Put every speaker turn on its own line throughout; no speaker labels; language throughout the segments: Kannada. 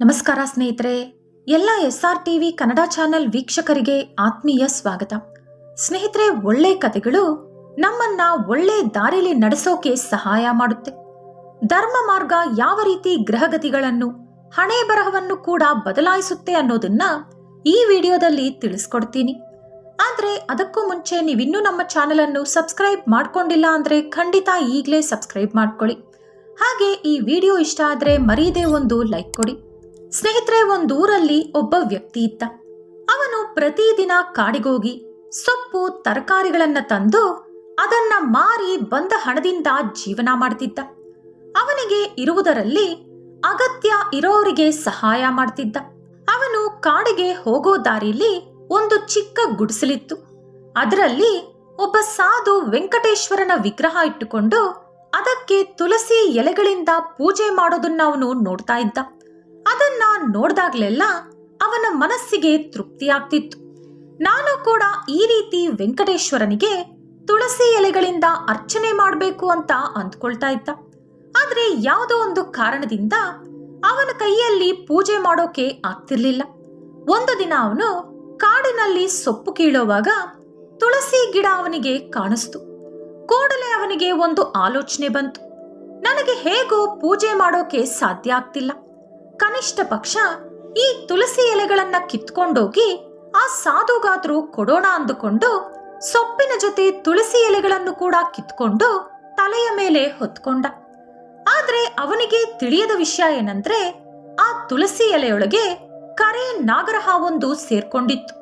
ನಮಸ್ಕಾರ ಸ್ನೇಹಿತರೆ, ಎಲ್ಲ S R TV Kannada channel ವೀಕ್ಷಕರಿಗೆ ಆತ್ಮೀಯ ಸ್ವಾಗತ. ಸ್ನೇಹಿತರೆ, ಒಳ್ಳೆ ಕಥೆಗಳು ನಮ್ಮನ್ನ ಒಳ್ಳೆ ದಾರಿಲಿ ನಡೆಸೋಕೆ ಸಹಾಯ ಮಾಡುತ್ತೆ. ಧರ್ಮ ಮಾರ್ಗ ಯಾವ ರೀತಿ ಗ್ರಹಗತಿಗಳನ್ನು ಹಣೆ ಬರಹವನ್ನು ಕೂಡ ಬದಲಾಯಿಸುತ್ತೆ ಅನ್ನೋದನ್ನ ಈ ವಿಡಿಯೋದಲ್ಲಿ ತಿಳಿಸ್ಕೊಡ್ತೀನಿ. ಆದ್ರೆ, ಅದಕ್ಕೂ ಮುಂಚೆ ನೀವಿನ್ನೂ ನಮ್ಮ ಚಾನೆಲ್ ಅನ್ನು ಸಬ್ಸ್ಕ್ರೈಬ್ ಮಾಡ್ಕೊಂಡಿಲ್ಲ ಅಂದ್ರೆ ಖಂಡಿತ ಈಗಲೇ ಸಬ್ಸ್ಕ್ರೈಬ್ ಮಾಡ್ಕೊಳ್ಳಿ. ಹಾಗೆ ಈ ವಿಡಿಯೋ ಇಷ್ಟ ಆದ್ರೆ ಮರೀದೆ ಒಂದು ಲೈಕ್ ಕೊಡಿ. ಸ್ನೇಹಿತರೆ, ಒಂದೂರಲ್ಲಿ ಒಬ್ಬ ವ್ಯಕ್ತಿ ಇದ್ದ. ಅವನು ಪ್ರತಿದಿನ ಕಾಡಿಗೋಗಿ ಸೊಪ್ಪು, ತರಕಾರಿಗಳನ್ನ ತಂದು ಅದನ್ನ ಮಾರಿ ಬಂದ ಹಣದಿಂದ ಜೀವನ ಮಾಡ್ತಿದ್ದ. ಅವನಿಗೆ ಇರುವುದರಲ್ಲಿ ಅಗತ್ಯ ಇರೋರಿಗೆ ಸಹಾಯ ಮಾಡ್ತಿದ್ದ. ಅವನು ಕಾಡಿಗೆ ಹೋಗೋ ದಾರಿಲಿ ಒಂದು ಚಿಕ್ಕ ಗುಡಿಸಲಿತ್ತು. ಅದರಲ್ಲಿ ಒಬ್ಬ ಸಾಧು ವೆಂಕಟೇಶ್ವರನ ವಿಗ್ರಹ ಇಟ್ಟುಕೊಂಡು ಅದಕ್ಕೆ ತುಳಸಿ ಎಲೆಗಳಿಂದ ಪೂಜೆ ಮಾಡೋದನ್ನ ಅವನು ನೋಡ್ತಾ ಇದ್ದ. ಅದನ್ನ ನೋಡ್ದಾಗ್ಲೆಲ್ಲ ಅವನ ಮನಸ್ಸಿಗೆ ತೃಪ್ತಿಯಾಗ್ತಿತ್ತು ನಾನು ಕೂಡ ಈ ರೀತಿ ವೆಂಕಟೇಶ್ವರನಿಗೆ ತುಳಸಿ ಎಲೆಗಳಿಂದ ಅರ್ಚನೆ ಮಾಡಬೇಕು ಅಂತ ಅಂದ್ಕೊಳ್ತಾ ಇದ್ದ. ಆದ್ರೆ ಯಾವುದೋ ಒಂದು ಕಾರಣದಿಂದ ಅವನ ಕೈಯಲ್ಲಿ ಪೂಜೆ ಮಾಡೋಕೆ ಆಗ್ತಿರ್ಲಿಲ್ಲ. ಒಂದು ದಿನ ಅವನು ಕಾಡಿನಲ್ಲಿ ಸೊಪ್ಪು ಕೀಳೋವಾಗ ತುಳಸಿ ಗಿಡ ಅವನಿಗೆ ಕಾಣಿಸ್ತು. ಕೂಡಲೇ ಅವನಿಗೆ ಒಂದು ಆಲೋಚನೆ ಬಂತು. ನನಗೆ ಹೇಗೋ ಪೂಜೆ ಮಾಡೋಕೆ ಸಾಧ್ಯ ಆಗ್ತಿಲ್ಲ. ಕನಿಷ್ಠ ಪಕ್ಷ ಈ ತುಳಸಿ ಎಲೆಗಳನ್ನ ಕಿತ್ಕೊಂಡೋಗಿ ಆ ಸಾಧುಗಾದ್ರೂ ಕೊಡೋಣ ಅಂದುಕೊಂಡು ಸೊಪ್ಪಿನ ಜೊತೆ ತುಳಸಿ ಎಲೆಗಳನ್ನು ಕೂಡ ಕಿತ್ಕೊಂಡು ತಲೆಯ ಮೇಲೆ ಹೊತ್ಕೊಂಡ. ಆದ್ರೆ ಅವನಿಗೆ ತಿಳಿಯದ ವಿಷಯ ಏನಂದ್ರೆ ಆ ತುಳಸಿ ಎಲೆಯೊಳಗೆ ಕರೆ ನಾಗರಹಾವೊಂದು ಸೇರ್ಕೊಂಡಿತ್ತು.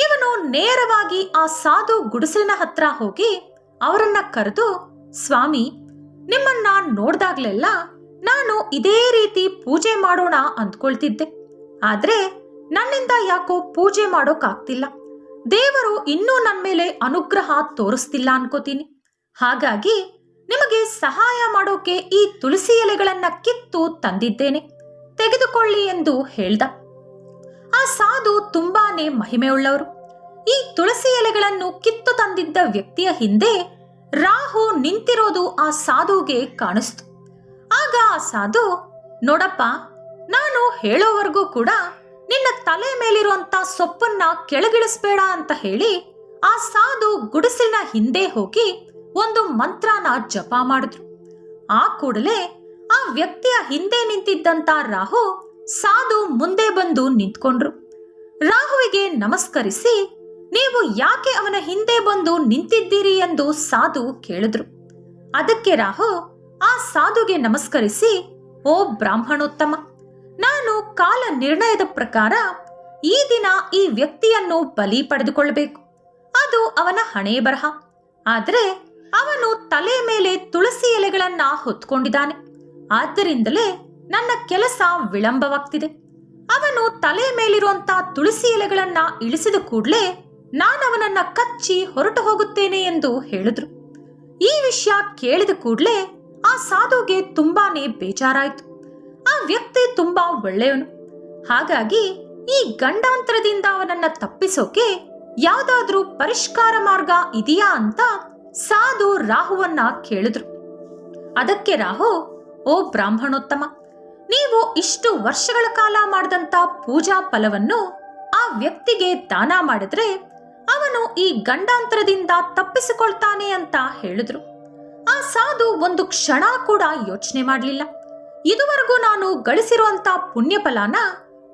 ಇವನು ನೇರವಾಗಿ ಆ ಸಾಧು ಗುಡಿಸಲಿನ ಹತ್ರ ಹೋಗಿ ಅವರನ್ನ ಕರೆದು, ಸ್ವಾಮಿ, ನಿಮ್ಮನ್ನ ನೋಡ್ದಾಗ್ಲೆಲ್ಲ ನಾನು ಇದೇ ರೀತಿ ಪೂಜೆ ಮಾಡೋಣ ಅಂದ್ಕೊಳ್ತಿದ್ದೆ. ಆದ್ರೆ ನನ್ನಿಂದ ಯಾಕೋ ಪೂಜೆ ಮಾಡೋಕ್ಕಾಗ್ತಿಲ್ಲ. ದೇವರು ಇನ್ನೂ ನನ್ನ ಮೇಲೆ ಅನುಗ್ರಹ ತೋರಿಸ್ತಿಲ್ಲ ಅನ್ಕೋತೀನಿ. ಹಾಗಾಗಿ ನಿಮಗೆ ಸಹಾಯ ಮಾಡೋಕೆ ಈ ತುಳಸಿ ಎಲೆಗಳನ್ನ ಕಿತ್ತು ತಂದಿದ್ದೇನೆ. ತೆಗೆದುಕೊಳ್ಳಿ ಎಂದು ಹೇಳ್ದ. ಆ ಸಾಧು ತುಂಬಾನೇ ಮಹಿಮೆಯುಳ್ಳವರು. ಈ ತುಳಸಿ ಎಲೆಗಳನ್ನು ಕಿತ್ತು ತಂದಿದ್ದ ವ್ಯಕ್ತಿಯ ಹಿಂದೆ ರಾಹು ನಿಂತಿರೋದು ಆ ಸಾಧುಗೆ ಕಾಣಿಸ್ತು. ಆಗ ಸಾಧು, ನೋಡಪ್ಪ, ನಾನು ಹೇಳೋವರೆಗೂ ಕೂಡ ನಿನ್ನ ತಲೆ ಮೇಲಿರುವಂತ ಸೊಪ್ಪನ್ನ ಕೆಳಗಿಳಿಸ್ಬೇಡ ಅಂತ ಹೇಳಿ ಆ ಸಾಧು ಗುಡಿಸಿನ ಹಿಂದೆ ಹೋಗಿ ಒಂದು ಮಂತ್ರನ ಜಪ ಮಾಡಿದ್ರು. ಆ ಕೂಡಲೇ ಆ ವ್ಯಕ್ತಿಯ ಹಿಂದೆ ನಿಂತಿದ್ದಂತ ರಾಹು ಸಾಧು ಮುಂದೆ ಬಂದು ನಿಂತ್ಕೊಂಡ್ರು. ರಾಹುವಿಗೆ ನಮಸ್ಕರಿಸಿ, ನೀವು ಯಾಕೆ ಅವನ ಹಿಂದೆ ಬಂದು ನಿಂತಿದ್ದೀರಿ ಎಂದು ಸಾಧು ಕೇಳಿದ್ರು. ಅದಕ್ಕೆ ರಾಹು ಆ ಸಾಧುಗೆ ನಮಸ್ಕರಿಸಿ, ಓ ಬ್ರಾಹ್ಮಣೋತ್ತಮ, ನಾನು ಕಾಲ ನಿರ್ಣಯದ ಪ್ರಕಾರ ಈ ದಿನ ಈ ವ್ಯಕ್ತಿಯನ್ನು ಬಲಿ ಪಡೆದುಕೊಳ್ಳಬೇಕು. ಅದು ಅವನ ಹಣೆ ಬರಹ. ಆದರೆ ಅವನು ತಲೆ ಮೇಲೆ ತುಳಸಿ ಎಲೆಗಳನ್ನ ಹೊತ್ಕೊಂಡಿದ್ದಾನೆ. ಆದ್ದರಿಂದಲೇ ನನ್ನ ಕೆಲಸ ವಿಳಂಬವಾಗ್ತಿದೆ. ಅವನು ತಲೆ ಮೇಲಿರುವಂತ ತುಳಸಿ ಎಲೆಗಳನ್ನ ಇಳಿಸಿದ ಕೂಡಲೇ ನಾನವನನ್ನ ಕಚ್ಚಿ ಹೊರಟು ಹೋಗುತ್ತೇನೆ ಎಂದು ಹೇಳಿದ್ರು. ಈ ವಿಷಯ ಕೇಳಿದ ಕೂಡಲೇ ಆ ಸಾಧುಗೆ ತುಂಬಾನೇ ಬೇಜಾರಾಯ್ತು. ಆ ವ್ಯಕ್ತಿ ತುಂಬಾ ಒಳ್ಳೆಯವನು. ಹಾಗಾಗಿ ಈ ಗಂಡಾಂತರದಿಂದ ಅವನನ್ನ ತಪ್ಪಿಸೋಕೆ ಯಾವ್ದಾದ್ರೂ ಪರಿಷ್ಕಾರ ಮಾರ್ಗ ಇದೆಯಾ ಅಂತ ಸಾಧು ರಾಹುವನ್ನ ಕೇಳಿದ್ರು. ಅದಕ್ಕೆ ರಾಹು, ಓ ಬ್ರಾಹ್ಮಣೋತ್ತಮ, ನೀವು ಇಷ್ಟು ವರ್ಷಗಳ ಕಾಲ ಮಾಡಿದಂತ ಪೂಜಾ ಫಲವನ್ನು ಆ ವ್ಯಕ್ತಿಗೆ ದಾನ ಮಾಡಿದ್ರೆ ಅವನು ಈ ಗಂಡಾಂತರದಿಂದ ತಪ್ಪಿಸಿಕೊಳ್ತಾನೆ ಅಂತ ಹೇಳಿದ್ರು. ಸಾಧು ಒಂದು ಕ್ಷಣ ಕೂಡ ಯೋಚನೆ ಮಾಡಲಿಲ್ಲ. ಇದುವರೆಗೂ ನಾನು ಗಳಿಸಿರುವಂತ ಪುಣ್ಯಫಲನ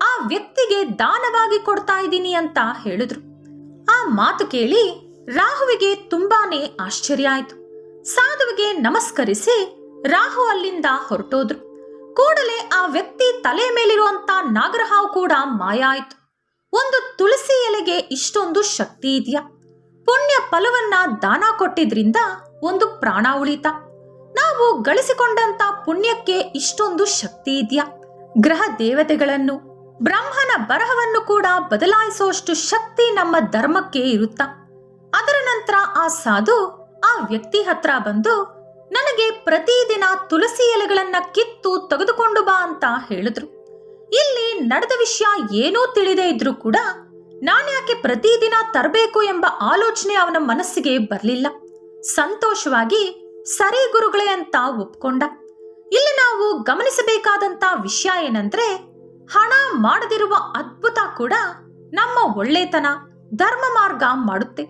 ಆ ವ್ಯಕ್ತಿಗೆ ದಾನವಾಗಿ ಕೊಡ್ತಾ ಇದ್ದೀನಿ ಅಂತ ಹೇಳಿದ್ರು. ಆ ಮಾತು ಕೇಳಿ ರಾಹುವಿಗೆ ತುಂಬಾನೇ ಆಶ್ಚರ್ಯ ಆಯಿತು. ಸಾಧುವಿಗೆ ನಮಸ್ಕರಿಸಿ ರಾಹು ಅಲ್ಲಿಂದ ಹೊರಟೋದ್ರು. ಕೂಡಲೇ ಆ ವ್ಯಕ್ತಿ ತಲೆ ಮೇಲಿರುವಂತ ನಾಗರಹಾವು ಕೂಡ ಮಾಯ ಆಯ್ತು. ಒಂದು ತುಳಸಿ ಎಲೆಗೆ ಇಷ್ಟೊಂದು ಶಕ್ತಿ ಇದೆಯಾ? ಪುಣ್ಯ ಫಲವನ್ನ ದಾನ ಕೊಟ್ಟಿದ್ರಿಂದ ಒಂದು ಪ್ರಾಣ ಉಳಿತ. ನಾವು ಗಳಿಸಿಕೊಂಡಂತ ಪುಣ್ಯಕ್ಕೆ ಇಷ್ಟೊಂದು ಶಕ್ತಿ ಇದೆಯಾ? ಗ್ರಹ ದೇವತೆಗಳನ್ನು ಬ್ರಹ್ಮನ ಬರಹವನ್ನು ಕೂಡ ಬದಲಾಯಿಸುವಷ್ಟು ಶಕ್ತಿ ನಮ್ಮ ಧರ್ಮಕ್ಕೆ ಇರುತ್ತ. ಅದರ ನಂತರ ಆ ಸಾಧು, ಆ ವ್ಯಕ್ತಿ ಹತ್ರ ಬಂದು, ನನಗೆ ಪ್ರತಿದಿನ ತುಳಸಿ ಎಲೆಗಳನ್ನ ಕಿತ್ತು ತೆಗೆದುಕೊಂಡು ಬಾ ಅಂತ ಹೇಳಿದ್ರು. ಇಲ್ಲಿ ನಡೆದ ವಿಷಯ ಏನೂ ತಿಳಿದೇ ಇದ್ರೂ ಕೂಡ ನಾನ್ಯಾಕೆ ಪ್ರತಿದಿನ ತರಬೇಕು ಎಂಬ ಆಲೋಚನೆ ಅವನ ಮನಸ್ಸಿಗೆ ಬರಲಿಲ್ಲ. ಸಂತೋಷವಾಗಿ, ಸರಿ ಗುರುಗಳೇ ಅಂತ ಒಪ್ಕೊಂಡ. ಇಲ್ಲಿ ನಾವು ಗಮನಿಸಬೇಕಾದಂತ ವಿಷಯ ಏನಂದ್ರೆ, ಹಣ ಮಾಡದಿರುವ ಅದ್ಭುತ ಕೂಡ ನಮ್ಮ ಒಳ್ಳೆತನ, ಧರ್ಮ ಮಾರ್ಗ ಮಾಡುತ್ತೆ.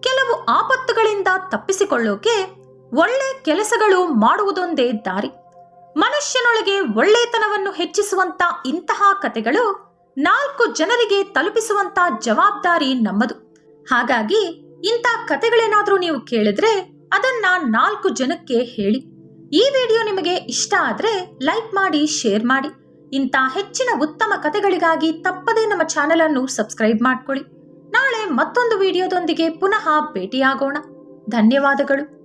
ಕೆಲವು ಆಪತ್ತುಗಳಿಂದ ತಪ್ಪಿಸಿಕೊಳ್ಳೋಕೆ ಒಳ್ಳೆ ಕೆಲಸಗಳು ಮಾಡುವುದೊಂದೇ ದಾರಿ. ಮನುಷ್ಯನೊಳಗೆ ಒಳ್ಳೆತನವನ್ನು ಹೆಚ್ಚಿಸುವಂತ ಇಂತಹ ಕತೆಗಳು ನಾಲ್ಕು ಜನರಿಗೆ ತಲುಪಿಸುವಂತ ಜವಾಬ್ದಾರಿ ನಮ್ಮದು. ಹಾಗಾಗಿ ಇಂಥ ಕತೆಗಳೇನಾದ್ರೂ ನೀವು ಕೇಳಿದ್ರೆ ಅದನ್ನ ನಾಲ್ಕು ಜನಕ್ಕೆ ಹೇಳಿ. ಈ ವಿಡಿಯೋ ನಿಮಗೆ ಇಷ್ಟ ಆದ್ರೆ ಲೈಕ್ ಮಾಡಿ, ಶೇರ್ ಮಾಡಿ. ಇಂಥ ಹೆಚ್ಚಿನ ಉತ್ತಮ ಕತೆಗಳಿಗಾಗಿ ತಪ್ಪದೇ ನಮ್ಮ ಚಾನೆಲ್ ಅನ್ನು ಸಬ್ಸ್ಕ್ರೈಬ್ ಮಾಡ್ಕೊಳ್ಳಿ. ನಾಳೆ ಮತ್ತೊಂದು ವಿಡಿಯೋದೊಂದಿಗೆ ಪುನಃ ಭೇಟಿಯಾಗೋಣ. ಧನ್ಯವಾದಗಳು.